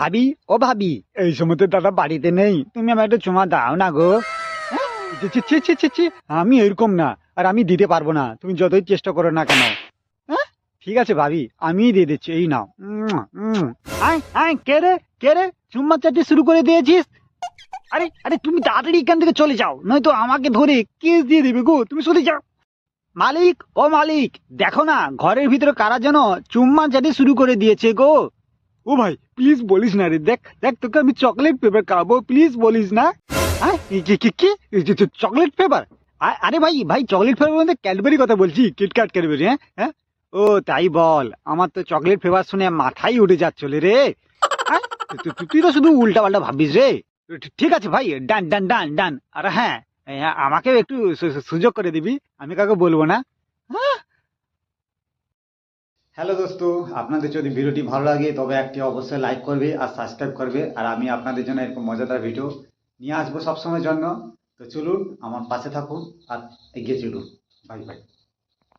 ভাবি? ও ভাবি, এই সময় তো দাদা বাড়িতে নেই, তুমি আমার একটা চুমা দাও না গো। আমি এরকম না, আর আমি দিতে পারব না, তুমি যতই চেষ্টা করো না কেন। হ্যাঁ? ঠিক আছে ভাবি, আমি দিয়ে দিচ্ছি, এই নাও। কে রে কে রে, চুম্মা চাটি শুরু করে দিয়েছিস? আরে আরে তুমি তাড়াতাড়ি এখান থেকে চলে যাও, নয়তো আমাকে ধরে কেস দিয়ে দিবে গো, তুমি চলে যাও। মালিক, ও মালিক, দেখো না, ঘরের ভিতরে কারা যেন চুম্মা চাটি শুরু করে দিয়েছে গো। ও ভাই প্লিজ বলিস না রে। দেখ দেখ তোকে আমি চকলেট পেপার খাব প্লিজ বলিস না। হ্যাঁ কি চকলেট পেপার আরে ভাই ভাই চকলেট ফ্লেভার বলতে ক্যাডবেরি কথা বলছি কিটক্যাট ক্যাডবেরি হ্যাঁ? হ্যাঁ? ও, তাই বল। আমার তো চকলেট ফ্লেভার শুনে মাথাই উঠে যাচ্ছিল রে। তুই তো শুধু উল্টা পাল্টা ভাবিস রে। ঠিক আছে ভাই ডান ডান ডান ডান আর হ্যাঁ আমাকেও একটু সুযোগ করে দিবি, আমি কাউকে বলব না। হ্যালো দোস্ত, আপনাদের যদি ভিডিওটি ভালো লাগে, তবে একটি অবশ্যই লাইক করবে আর সাবস্ক্রাইব করবে। আর আমি আপনাদের জন্য এরকম মজাদার ভিডিও নিয়ে আসব সবসময়ের জন্য। তো চলুন, আমার পাশে থাকুন আর এগিয়ে চলুন। Bye bye